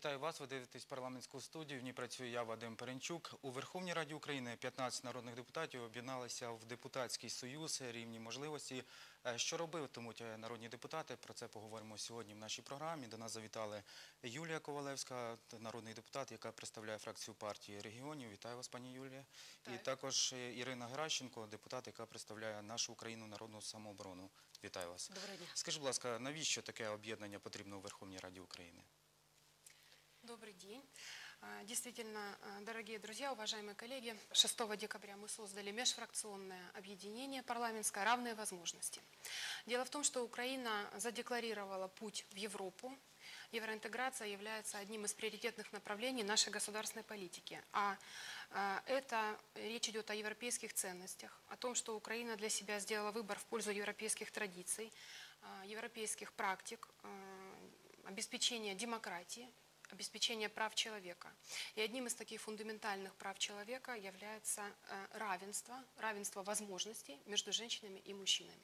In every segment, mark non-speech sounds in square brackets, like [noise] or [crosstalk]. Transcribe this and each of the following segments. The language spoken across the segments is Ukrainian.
Вітаю вас. Ви дивитесь парламентську студію. В ній працюю я, Вадим Перенчук. У Верховній Раді України 15 народних депутатів об'єдналися в депутатський союз рівні можливості. Е, Що робитимуть е, народні депутати? Про це поговоримо сьогодні в нашій програмі. До нас завітали Юлія Ковалевська, народний депутат, яка представляє фракцію партії регіонів. Вітаю вас, пані Юлія. І також е, Ірина Геращенко, депутат, яка представляє нашу Україну народну самооборону. Вітаю вас. Доброго дня. Скажіть, будь ласка, навіщо таке об'єднання потрібно у Верховній Раді України? Добрый день. А, Действительно, а, дорогие друзья, уважаемые коллеги, 6 декабря мы создали межфракционное объединение парламентское «Равные возможности». Дело в том, что Украина задекларировала путь в Европу. Евроинтеграция является одним из приоритетных направлений нашей государственной политики. А а, это речь идет о европейских ценностях, о том, что Украина для себя сделала выбор в пользу европейских традиций, европейских практик, обеспечения демократии, обеспечения прав человека. И одним из таких фундаментальных прав человека является э, равенство, равенство возможностей между женщинами и мужчинами.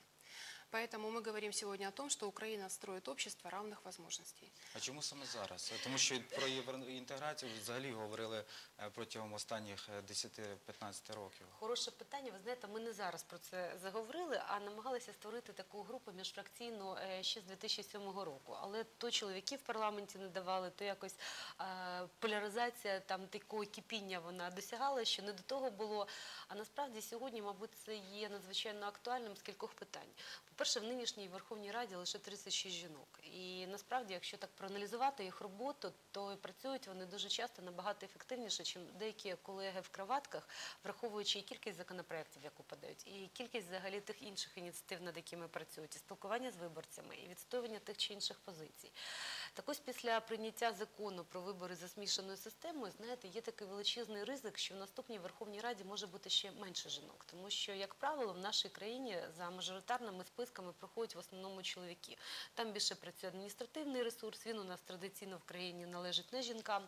Поэтому мы говорим сегодня о том, что Украина строит общество равных возможностей. А чому саме зараз? Тому що про євроінтеграцію взагалі говорили е, протягом останніх е, 10-15 років. Хороше питання. Ви знаєте, ми не зараз про це заговорили, а намагалися створити таку групу міжфракційну е, ще з 2007 року. Але то чоловіки в парламенті не давали, то якось е, поляризація там такого кипіння вона досягала, що не до того було. А насправді сьогодні, мабуть, це є надзвичайно актуальним з кількох питань. По-перше, в нинішній Верховній Раді лише 36 жінок. І насправді, якщо так проаналізувати їх роботу, то працюють вони дуже часто набагато ефективніше, ніж деякі колеги в кроватках, враховуючи і кількість законопроєктів, яку подають, і кількість взагалі тих інших ініціатив, над якими працюють, і спілкування з виборцями, і відстоювання тих чи інших позицій. Так ось після прийняття закону про вибори за змішаною системою, знаєте, є такий величезний ризик, що в наступній Верховній Раді може бути ще менше жінок, тому що, як правило, в нашій країні за мажоритарними списками проходять в основному чоловіки. Там більше працює адміністративний ресурс. Він у нас традиційно в країні належить не жінкам.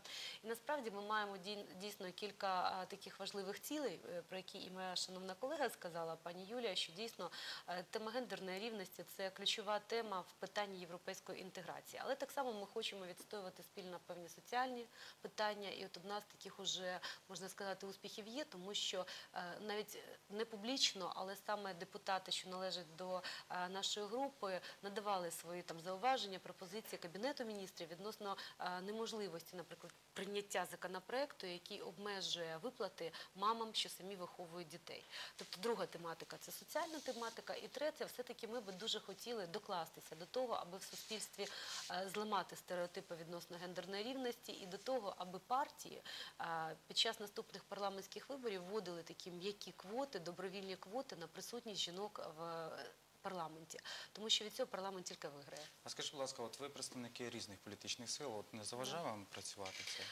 І насправді ми маємо дійсно кілька таких важливих цілей, е, про які і моя шановна колега сказала, пані Юлія, що дійсно е, тема гендерної рівності це ключова тема в питанні європейської інтеграції. Але так само ми хочемо відстоювати спільно певні соціальні питання. І от одна з таких уже можна сказати успіхів є, тому що е, навіть не публічно, але саме депутати, що належать до е, нашої групи, надавали свої там зауваження, пропозиції кабінету міністрів відносно е, неможливості, наприклад, прийняття законопроекту, який обмежує виплати мамам, що самі виховують дітей. Тобто, друга тематика це соціальна тематика, і третя, все-таки ми би дуже хотіли докластися до того, аби в суспільстві е, зламати стереотипи відносно гендерної рівності, і до того, аби партії е, під час наступних парламентських виборів вводили такі м'які квоти, добровільні квоти на присутність жінок в е, парламенті, тому що від цього парламент тільки виграє. А скажіть, будь ласка, от ви представники різних політичних сил, от не заважає вам працювати це?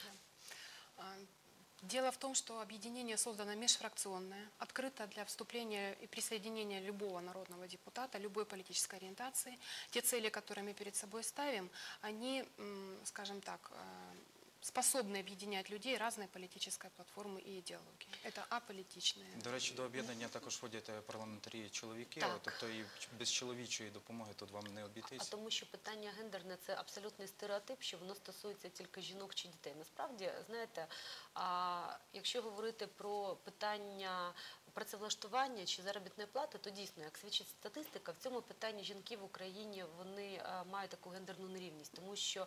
Дело в том, что объединение создано межфракционное, открыто для вступления и присоединения любого народного депутата, любой политической ориентации. Те цели, которые мы перед собой ставим, они, скажем так, э, способны объединять людей разной политической платформы и идеологии. Это аполитичные. До речі, до об'єднання також входять е, парламентарі чоловіки, Так. от, тобто і без чоловічої допомоги тут вам не А обійтись. тому, що питання гендерне це абсолютний стереотип, що воно стосується тільки жінок чи дітей. Насправді, знаєте, а якщо говорити про питання працевлаштування чи заробітної плати, то дійсно, як свідчить статистика, в цьому питанні жінки в Україні вони е, мають таку гендерну нерівність, тому що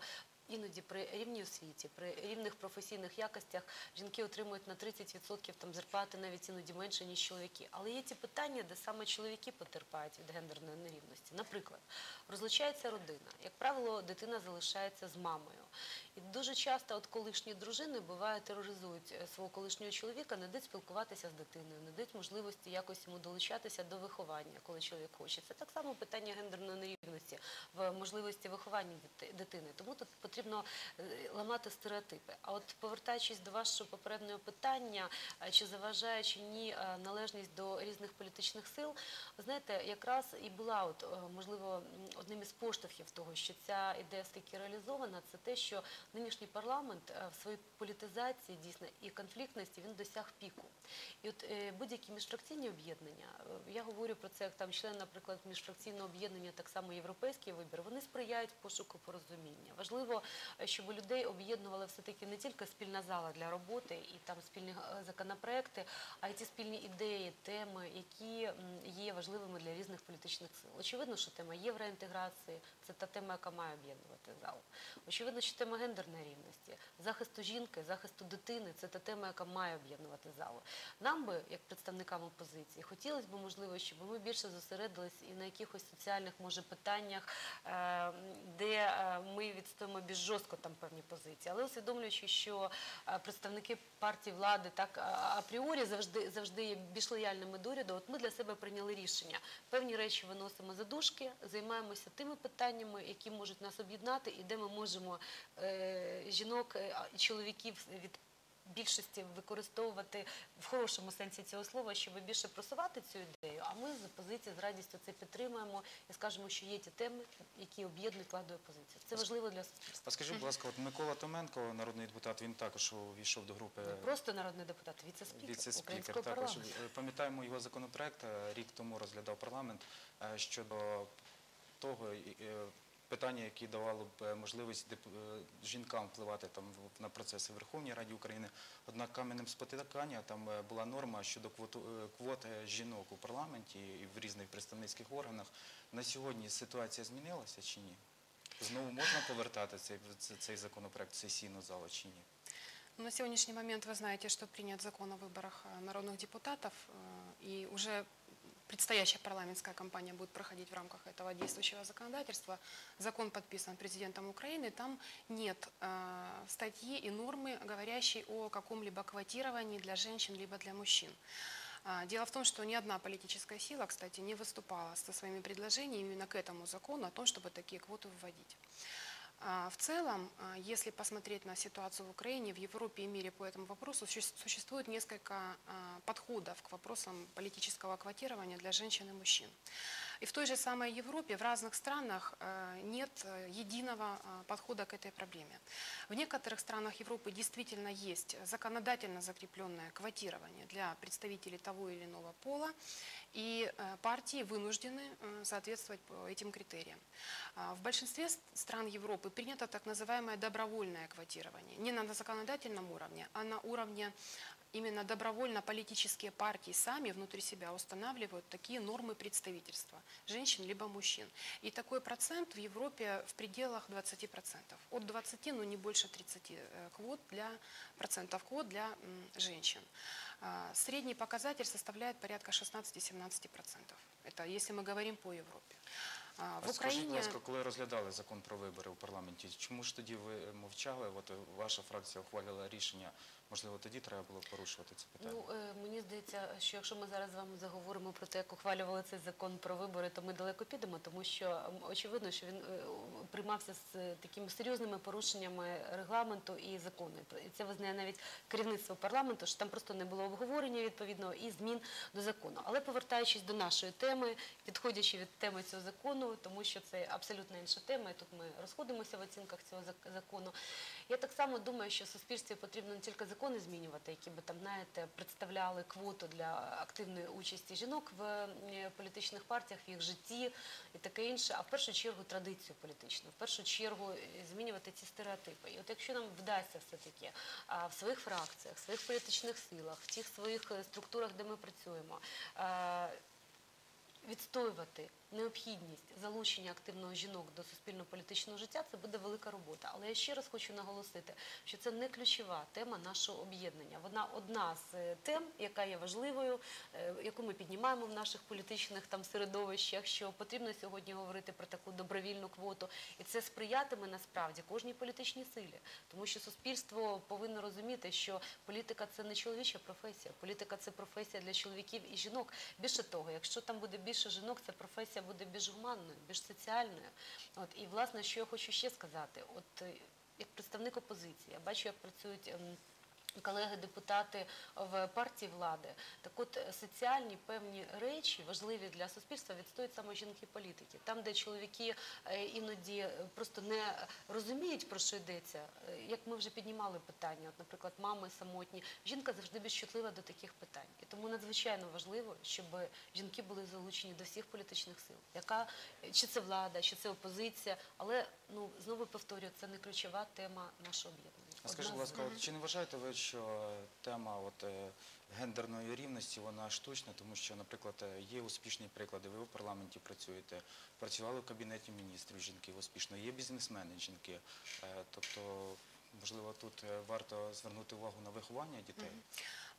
Іноді при рівній освіті, при рівних професійних якостях жінки отримують на 30% там зарплати навіть іноді менше, ніж чоловіки. Але є ті питання, де саме чоловіки потерпають від гендерної нерівності. Наприклад, розлучається родина. Як правило, дитина залишається з мамою. І дуже часто от колишні дружини буває тероризують е, свого колишнього чоловіка, не дають спілкуватися з дитиною, не дають можливості якось йому долучатися до виховання, коли чоловік хоче. Це так само питання гендерної нерівності в можливості виховання дитини. Тому тут потрібно е, ламати стереотипи. А от повертаючись до вашого попереднього питання, е, чи заважає чи ні е, належність до різних політичних сил, знаєте, якраз і була от можливо одним із поштовхів того, що ця ідея все-таки реалізована, це те, що нинішній парламент в своїй політизації дійсно і конфліктності він досяг піку. І от будь-які міжфракційні об'єднання, я говорю про це як там член, наприклад, міжфракційного об'єднання, так само європейський вибір, вони сприяють пошуку порозуміння. Важливо щоб людей об'єднувала все-таки не тільки спільна зала для роботи і там спільні е, законопроекти, а й ті спільні ідеї, теми, які є важливими для різних політичних сил. Очевидно, що тема євроінтеграції це та тема, яка має об'єднувати зал. Очевидно, що тема гендерної рівності, захисту жінки, захисту дитини це та тема, яка має об'єднувати залу. Нам би, як представникам опозиції, хотілося б, можливо, щоб ми більше зосередились і на якихось соціальних, може, питаннях, е, де е, ми відстоїмо більш жорстко там певні позиції. Але усвідомлюючи, що е, представники партії влади так апріорі завжди завжди є більш лояльними до уряду. От ми для себе прийняли рішення. Певні речі виносимо за дужки, займаємося тими питаннями, які можуть нас об'єднати, і де ми можемо е, жінок е, і чоловіків від більшості використовувати в хорошому сенсі цього слова, щоб більше просувати цю ідею. А ми з опозиції з радістю це підтримуємо і скажемо, що є ті теми, які об'єднують владу і опозицію. Це важливо для суспільства. А скажіть, будь ласка, от Микола Томенко, народний депутат, він також увійшов до групи Не просто народний депутат, віце-спікер віце-спікер. українського Також е, пам'ятаємо його законопроект. е, Рік тому розглядав парламент е, щодо того питання, які давало б е, можливість деп- е, жінкам впливати там в- на процеси в Верховній Раді України. Однак каменем спотикання там е, була норма щодо квоту, е, квот е, жінок у парламенті і в різних представницьких органах. На сьогодні ситуація змінилася чи ні? Знову можна повертати цей, цей- цей законопроект в сесійну залу чи ні? Ну, На сегодняшний момент вы знаете, что принят закон о выборах э, народных депутатов, э, и уже предстоящая парламентская кампания будет проходить в рамках этого действующего законодательства. Закон подписан президентом Украины, там нет э, статьи и нормы, говорящей о каком-либо квотировании для женщин либо для мужчин. А, Дело в том, что ни одна политическая сила, кстати, не выступала со своими предложениями именно к этому закону о том, чтобы такие квоты вводить. А, В целом, а, если посмотреть на ситуацию в Украине, в Европе и мире по этому вопросу, суще- существует несколько а, подходов к вопросам политического квотирования для женщин и мужчин. И в той же самой Европе, в разных странах нет э, единого подхода к этой проблеме. В некоторых странах Европы действительно есть законодательно закрепленное квотирование для представителей того или иного пола, и э, партии вынуждены э, соответствовать по этим критериям. А, В большинстве стран Европы принято так называемое добровольное квотирование. Не на законодательном уровне, а на уровне именно добровольно политические партии сами внутри себя устанавливают такие нормы представительства женщин либо мужчин. И такой процент в Европе в пределах 20%. От 20, но не больше 30 э, квот для, процентов квот для м, женщин. А, Средний показатель составляет порядка 16-17%. Это если мы говорим по Европе. А, В А скажіть, будь Украине... ласка, коли розглядали закон про вибори у парламенті, чому ж тоді ви мовчали? От е, ваша фракція ухвалила рішення. Можливо, тоді треба було порушувати це питання. Ну, е, мені здається, що якщо ми зараз з вами заговоримо про те, як ухвалювали цей закон про вибори, то ми далеко підемо, тому що очевидно, що він е, приймався з е, такими серйозними порушеннями регламенту і закону. І це визнає навіть керівництво парламенту, що там просто не було обговорення відповідного і змін до закону. Але повертаючись до нашої теми, відходячи від теми цього закону, тому що це абсолютно інша тема, і тут ми розходимося в оцінках цього закону. Я так само думаю, що суспільстві потрібно не тільки закони змінювати, які би там, знаєте, представляли квоту для активної участі жінок в е, політичних партіях, в їх житті і таке інше, а в першу чергу традицію політичну, в першу чергу е, змінювати ці стереотипи. І от якщо нам вдасться все-таки в своїх фракціях, в своїх політичних силах, в тих своїх е, структурах, де ми працюємо, відстоювати необхідність залучення активного жінок до суспільно-політичного життя, це буде велика робота. Але я ще раз хочу наголосити, що це не ключова тема нашого об'єднання. Вона одна з е, тем, яка є важливою, е, яку ми піднімаємо в наших політичних там середовищах, що потрібно сьогодні говорити про таку добровільну квоту, і це сприятиме насправді кожній політичній силі, тому що суспільство повинно розуміти, що політика це не чоловіча професія, політика це професія для чоловіків і жінок. Більше того, якщо там буде більше жінок, ця професія буде більш гуманною, більш соціальною. От і власне, що я хочу ще сказати, от е, як представник опозиції, я бачу, як працюють. Колеги-депутати в партії влади. Так от е, соціальні певні речі важливі для суспільства відстоюють саме жінки-політики. Там, де чоловіки е, іноді е, просто не розуміють, про що йдеться, як ми вже піднімали питання, от, наприклад, мами самотні, жінка завжди більш чутлива до таких питань. І тому надзвичайно важливо, щоб жінки були залучені до всіх політичних сил. Яка чи це влада, чи це опозиція, але ну знову повторюю, це не ключова тема нашого об'єднання. А скажіть, будь ласка, чи не вважаєте ви, що тема от, е, гендерної рівності вона штучна, тому що, наприклад, е, є успішні приклади. Ви в парламенті працюєте, працювали в кабінеті міністрів жінки успішно, є бізнесмени жінки. Е, Тобто, можливо, тут варто звернути увагу на виховання дітей.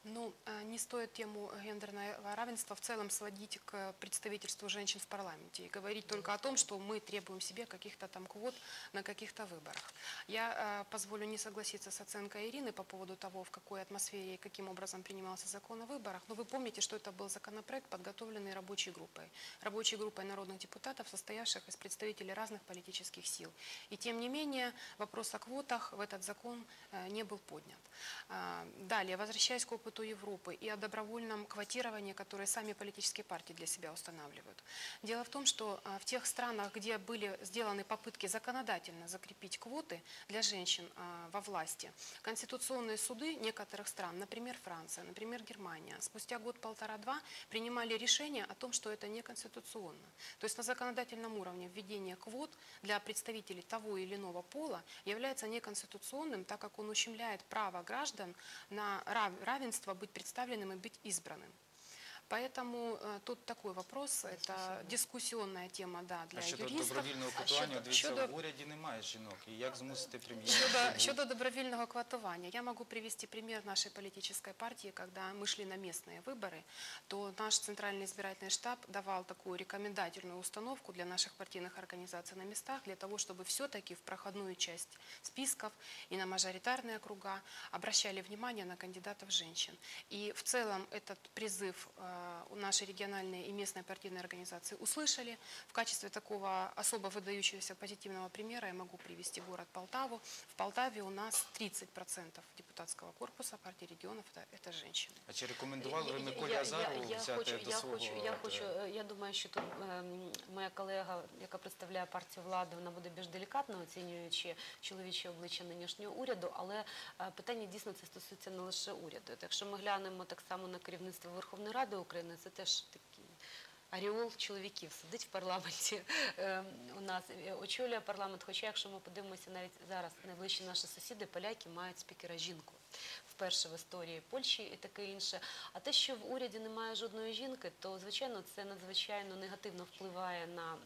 Ну, э, не стоит тему гендерного равенства в целом сводить к представительству женщин в парламенте и говорить только о том, что мы требуем себе каких-то там квот на каких-то выборах. Я э, позволю не согласиться с оценкой Ирины по поводу того, в какой атмосфере и каким образом принимался закон о выборах. Но вы помните, что это был законопроект, подготовленный рабочей группой. Рабочей группой народных депутатов, состоявших из представителей разных политических сил. И тем не менее, вопрос о квотах в этот закон э, не был поднят. А, Далее, возвращаясь к опыту Европы и о добровольном квотировании, которое сами политические партии для себя устанавливают. Дело в том, что а, в тех странах, где были сделаны попытки законодательно закрепить квоты для женщин а, во власти, конституционные суды некоторых стран, например, Франция, например, Германия, спустя год-полтора-два принимали решение о том, что это неконституционно. То есть на законодательном уровне введение квот для представителей того или иного пола является неконституционным, так как он ущемляет право граждан на рав- равенство быть представленным и быть избранным. Поэтому э, тут такой вопрос, это дискуссионная тема да, для А щодо юристов. добровільного А квотування, щодо- дивіться, щодо- в уряді немає жінок. І як змусити прем'єра? Щодо, щодо добровольного квотования, я могу привести пример нашей политической партии, когда мы шли на местные выборы, то наш центральный избирательный штаб давал такую рекомендательную установку для наших партийных организаций на местах, для того, чтобы все-таки в проходную часть списков и на мажоритарные округа обращали внимание на кандидатов женщин. И в целом этот призыв э, у нашей региональной и местной партийной организации услышали. В качестве такого особо выдающегося позитивного примера я могу привести город Полтаву. В Полтаве у нас 30% депутатского корпуса партии регионов это, это женщины. А чи рекомендували ви Я- Миколі я- я- Азарову я взяти хочу, до я свого? хочу, я от, хочу, е, е, я думаю, що тут ем, моя колега, яка представляє партію влади, вона буде більш делікатно оцінюючи чоловіче обличчя нинішнього уряду, але е, питання дійсно це стосується не лише уряду. От Якщо ми глянемо так само на керівництво Верховної Ради України, це теж такий Аріол чоловіків сидить в парламенті [laughs] е, у нас, очолює парламент. Хоча, якщо ми подивимося навіть зараз, найближчі наші сусіди, поляки мають спікера жінку вперше в історії Польщі і таке інше. А те, що в уряді немає жодної жінки, то звичайно це надзвичайно негативно впливає на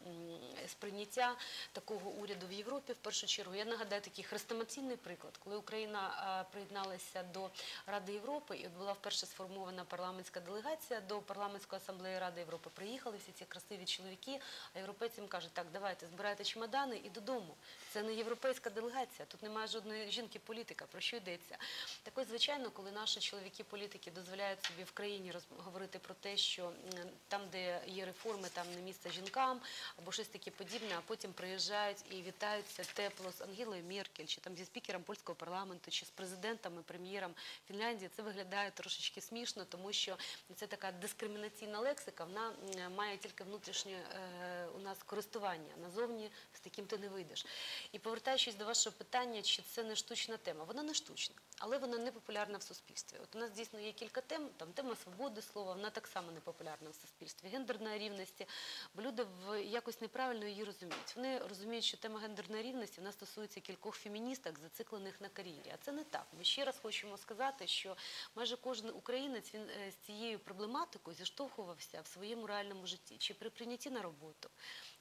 сприйняття такого уряду в Європі. В першу чергу я нагадаю такий хрестоматійний приклад, коли Україна приєдналася до Ради Європи, і була вперше сформована парламентська делегація до парламентської асамблеї Ради Європи. Приїхали всі ці красиві чоловіки, а європейцям кажуть, так, давайте збирайте чемодани і додому. Це не європейська делегація, тут немає жодної жінки-політика. Про що йдеться? Так ось, звичайно, коли наші чоловіки-політики дозволяють собі в країні говорити про те, що там, де є реформи, там не місце жінкам або щось таке подібне, а потім приїжджають і вітаються тепло з Ангелою Меркель, чи там зі спікером польського парламенту, чи з президентом і прем'єром Фінляндії, це виглядає трошечки смішно, тому що це така дискримінаційна лексика, вона має тільки внутрішнє е, у нас користування. Назовні з таким ти не вийдеш. І повертаючись до вашого питання, чи це не штучна тема, вона не штучна, але вона не популярна в суспільстві. От у нас дійсно є кілька тем, там тема свободи слова, вона так само не популярна в суспільстві, гендерної рівності, бо люди в якось неправильно її розуміють. Вони розуміють, що тема гендерної рівності вона стосується кількох феміністок, зациклених на кар'єрі. А це не так. Ми ще раз хочемо сказати, що майже кожен українець він е, з цією проблематикою зіштовхувався в своєму реальному житті, чи при прийнятті на роботу,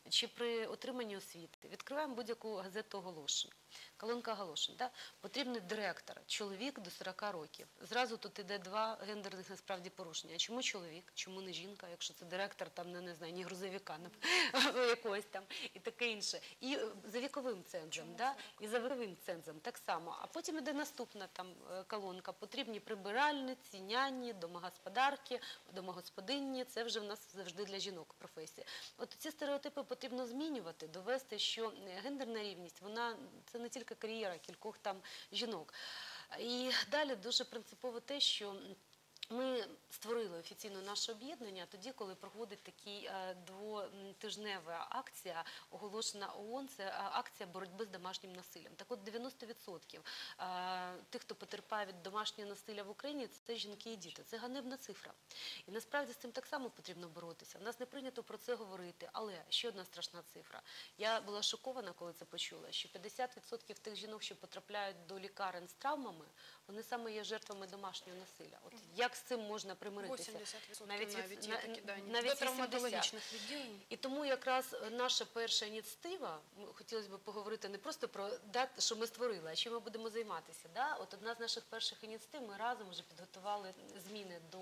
чи при отриманні освіти. Відкриваємо будь-яку газету оголошень. Колонка оголошень. Да? Потрібний директор, чоловік до 40 років. Зразу тут іде два гендерних насправді порушення. А чому чоловік? Чому не жінка, якщо це директор, там не, не знаю, ні грузовика, не [laughs] якогось там і таке інше. І е, за віковим цензом, да? і за віковим цензом так само. А потім іде наступна там е, колонка. Потрібні прибиральниці, няні, домогосподарки, домогосподинні. Це вже в нас завжди для жінок професія. От ці стереотипи потрібно змінювати, довести, що е, гендерна рівність, вона це не тільки кар'єра кількох там жінок. І далі дуже принципово те, що ми створили офіційно наше об'єднання тоді, коли проходить такий е, двотижнева акція, оголошена ООН, це е, акція боротьби з домашнім насиллям. Так от 90% е, тих, хто потерпає від домашнього насилля в Україні, це жінки і діти. Це ганебна цифра. І насправді з цим так само потрібно боротися. В нас не прийнято про це говорити. Але ще одна страшна цифра. Я була шокована, коли це почула, що 50% тих жінок, що потрапляють до лікарень з травмами, вони саме є жертвами домашнього насилля. От як з цим можна примиритися? 80% Навіть навіть, від- є такі, да, навіть до травматологічних відділень. І тому якраз е, наша перша ініціатива, хотілося б поговорити не просто про дат, що ми створили, а чим ми будемо займатися. Да? От одна з наших перших ініціатив, ми разом вже підготували зміни до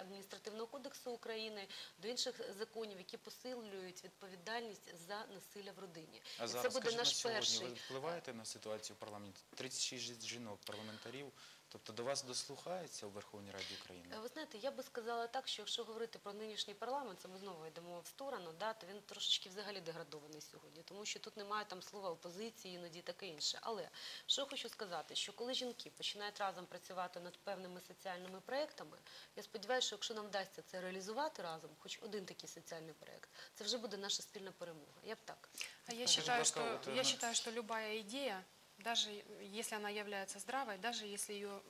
адміністративного кодексу України, до інших законів, які посилюють відповідальність за насилля в родині. А І зараз це буде скажіть, на наш сьогодні перший. ви впливаєте на ситуацію в парламенті? 36 жінок парламентарів. Тобто до вас дослухаються у Верховній Раді України? Е, Ви знаєте, я би сказала так, що якщо говорити про нинішній парламент, це ми знову йдемо в сторону, да, то він трошечки взагалі деградований сьогодні, тому що тут немає там слова опозиції, іноді таке інше. Але що я хочу сказати, що коли жінки починають разом працювати над певними соціальними проектами, я сподіваюся, що якщо нам вдасться це реалізувати разом, хоч один такий соціальний проект, це вже буде наша спільна перемога. Я б так. А я вот, э, я на- считаю, что любая идея, даже если она является здравой, даже если ее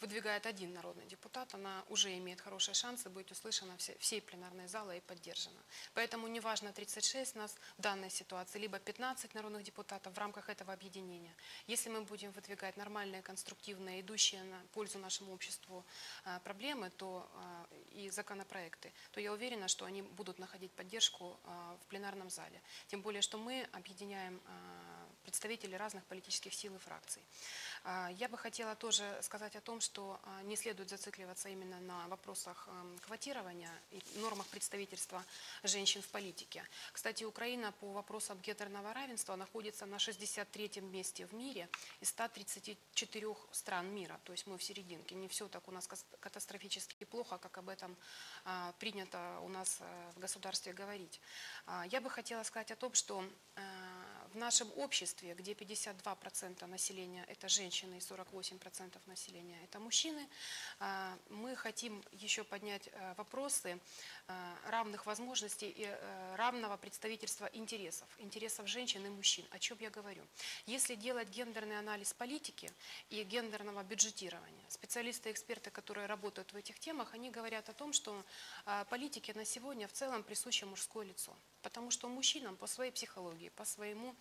выдвигает один народный депутат, она уже имеет хорошие шансы быть услышана все- всей пленарной залой и поддержана. Поэтому неважно 36 нас в данной ситуации, либо 15 народных депутатов в рамках этого объединения. Если мы будем выдвигать нормальные, конструктивные, идущие на пользу нашему обществу а, проблемы то, а, и законопроекты, то я уверена, что они будут находить поддержку а, в пленарном зале. Тем более, что мы объединяем представителей разных политических сил и фракций. А, Я бы хотела тоже сказать о том, что а, не следует зацикливаться именно на вопросах ам, квотирования и нормах представительства женщин в политике. Кстати, Украина по вопросам гендерного равенства находится на 63-м месте в мире из 134 стран мира. То есть мы в серединке. Не все так у нас катастрофически плохо, как об этом а, принято у нас а, в государстве говорить. Я бы хотела сказать о том, что а, в нашем обществе, где 52% населения это женщины и 48% населения это мужчины, а, мы хотим еще поднять а, вопросы а, равных возможностей и э, равного представительства интересов, интересов женщин и мужчин. О чем я говорю? Если делать гендерный анализ политики и гендерного бюджетирования, специалисты и эксперты, которые работают в этих темах, они говорят о том, что политике на сегодня в целом присуще мужское лицо. Потому что мужчинам по своей психологии, по, своему,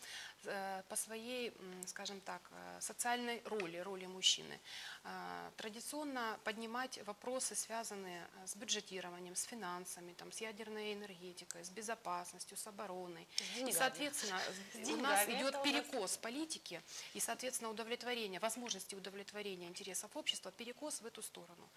э, по своей, скажем так, э, социальной роли, роли мужчины, э, традиционно поднимать вопросы, связанные с бюджетированием, с финансами, там, с ядерной энергетикой, с безопасностью, с обороной. С И, соответственно, С у нас идет перекос политики и, соответственно, удовлетворение, возможности удовлетворения интересов общества, перекос в эту сторону.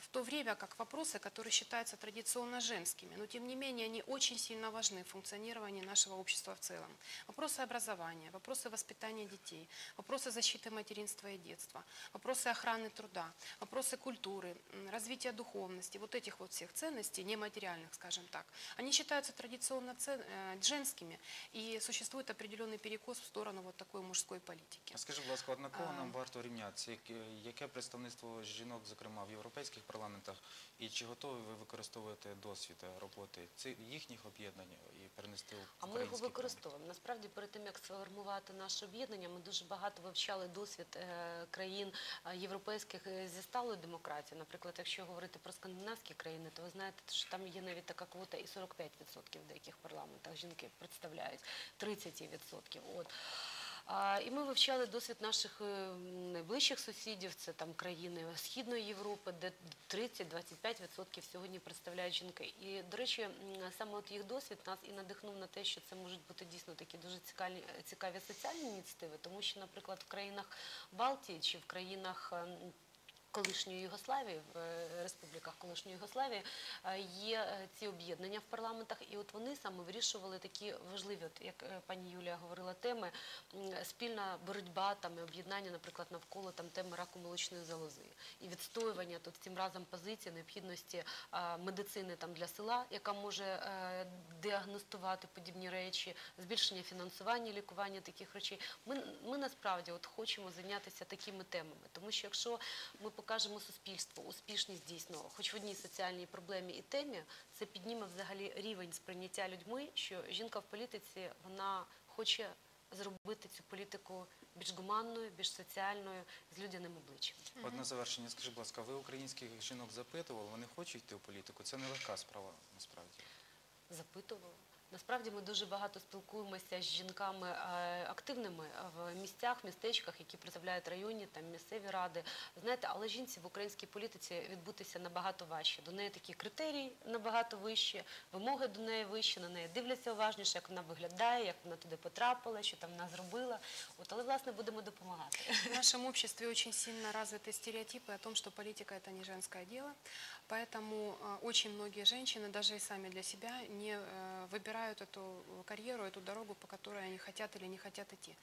В то время как вопросы, которые считаются традиционно женскими, но тем не менее они очень сильно важны в функционировании нашего общества в целом. Вопросы образования, вопросы воспитания детей, вопросы защиты материнства и детства, вопросы охраны труда, вопросы культуры, м, развития духовности, вот этих вот всех ценностей, нематериальных, скажем так, они считаются традиционно цен- э, женскими, и существует определенный перекос в сторону вот такой мужской политики. А скажи, будь ласка, от на кого А. нам варто рівнятися? Яке, яке представництво жінок, зокрема в європейських парламентах, і чи готові ви використовувати досвід е, роботи цих їхніх об'єднань і перенести в А ми його український використовуємо. Насправді, перед тим як сформувати наше об'єднання, ми дуже багато вивчали досвід е, країн е, європейських е, зі сталою демократією. Наприклад, якщо говорити про скандинавські країни, то ви знаєте, що там є навіть така квота і 45% в деяких парламентах жінки представляють 30%. От. І ми вивчали досвід наших е, найближчих сусідів, це там країни Східної Європи, де 30-25% сьогодні представляють жінки. І, до речі, саме от їх досвід нас і надихнув на те, що це можуть бути дійсно такі дуже цікаві, цікаві соціальні ініціативи, тому що, наприклад, в країнах Балтії чи в країнах ем, колишньої Югославії, в е, республіках колишньої Югославії е, є е, ці об'єднання в парламентах, і от вони саме вирішували такі важливі, от як пані Юлія говорила, теми спільна боротьба там і об'єднання, наприклад, навколо там теми раку молочної залози і відстоювання тут цим разом позиції необхідності медицини там для села, яка може діагностувати подібні речі, збільшення фінансування, лікування таких речей. Ми, ми насправді от хочемо зайнятися такими темами, тому що якщо ми покажемо суспільству успішність дійсно, хоч в одній соціальній проблемі і темі, це підніме взагалі рівень сприйняття людьми, що жінка в політиці вона хоче зробити цю політику більш гуманною, більш соціальною, з людяним обличчям. От на завершення, скажіть, будь ласка, ви українських жінок запитували, вони хочуть йти в політику? Це нелегка справа насправді. запитували. Насправді ми дуже багато спілкуємося з жінками е, активними в місцях, містечках, які представляють районні там місцеві ради. Знаєте, але жінці в українській політиці відбутися набагато важче. До неї такі критерії набагато вищі, вимоги до неї вищі, на неї дивляться уважніше, як вона виглядає, як вона туди потрапила, що там вона зробила. От, але власне будемо допомагати. В нашем обществе очень сильно развиты стереотипы о том, что политика это не женское дело. Поэтому э, очень многие женщины, даже и сами для себя, не э, выбирают эту карьеру, эту дорогу, по которой они хотят или не хотят идти.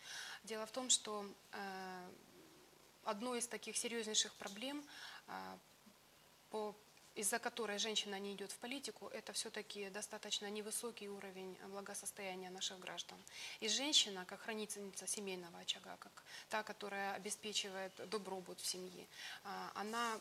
Дело в том, что э, одной из таких серьезнейших проблем, э, из-за которой женщина не идет в политику, это все-таки достаточно невысокий уровень благосостояния наших граждан. И женщина, как хранительница семейного очага, как та, которая обеспечивает добробут в семье, она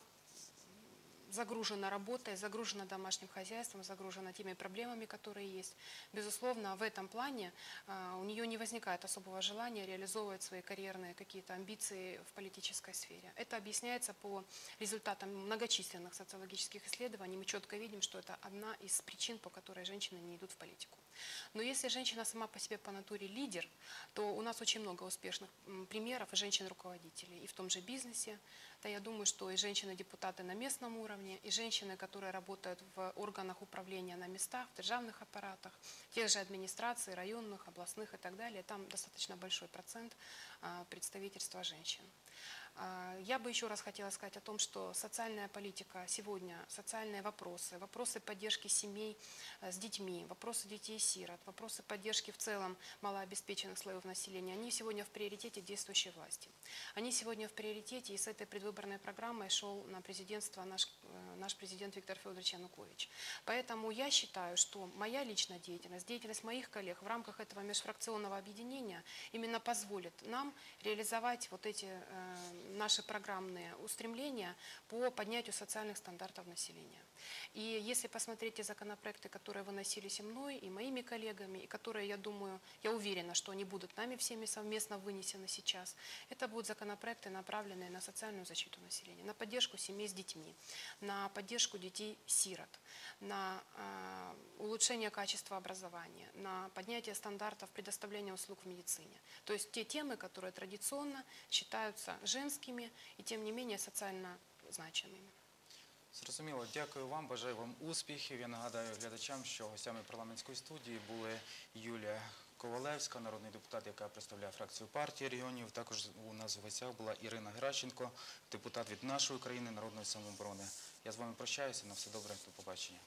загружена работой, загружена домашним хозяйством, загружена теми проблемами, которые есть. Безусловно, в этом плане а, у нее не возникает особого желания реализовывать свои карьерные какие-то амбиции в политической сфере. Это объясняется по результатам многочисленных социологических исследований. Мы четко видим, что это одна из причин, по которой женщины не идут в политику. Но если женщина сама по себе по натуре лидер, то у нас очень много успешных примеров женщин-руководителей и в том же бизнесе. Да, я думаю, что и женщины-депутаты на местном уровне, и женщины, которые работают в органах управления на местах, в державных аппаратах, тех же администраций, районных, областных и так далее, там достаточно большой процент а, представительства женщин. А, Я бы еще раз хотела сказать о том, что социальная политика сегодня, социальные вопросы, вопросы поддержки семей э, с детьми, вопросы детей-сирот, вопросы поддержки в целом малообеспеченных слоев населения, они сегодня в приоритете действующей власти. Они сегодня в приоритете, и с этой предвыборной программой шел на президентство наш, э, наш президент Виктор Федорович Янукович. Поэтому я считаю, что моя личная деятельность, деятельность моих коллег в рамках этого межфракционного объединения именно позволит нам реализовать вот эти э, наши программные устремления по поднятию социальных стандартов населения. И если посмотреть те законопроекты, которые выносились и мной, и моими коллегами, и которые, я думаю, я уверена, что они будут нами всеми совместно вынесены сейчас, это будут законопроекты, направленные на социальную защиту населения, на поддержку семей с детьми, на поддержку детей-сирот, на э, улучшение качества образования, на поднятие стандартов предоставления услуг в медицине. То есть те темы, которые традиционно считаются женскими и тем не менее социально значимыми. Зрозуміло, дякую вам, бажаю вам успіхів. Я нагадаю глядачам, що гостями парламентської студії були Юлія Ковалевська, народний депутат, яка представляє фракцію партії регіонів. Також у нас в гостях була Ірина Геращенко, депутат від нашої країни, народної самооборони. Я з вами прощаюся. На все добре, до побачення.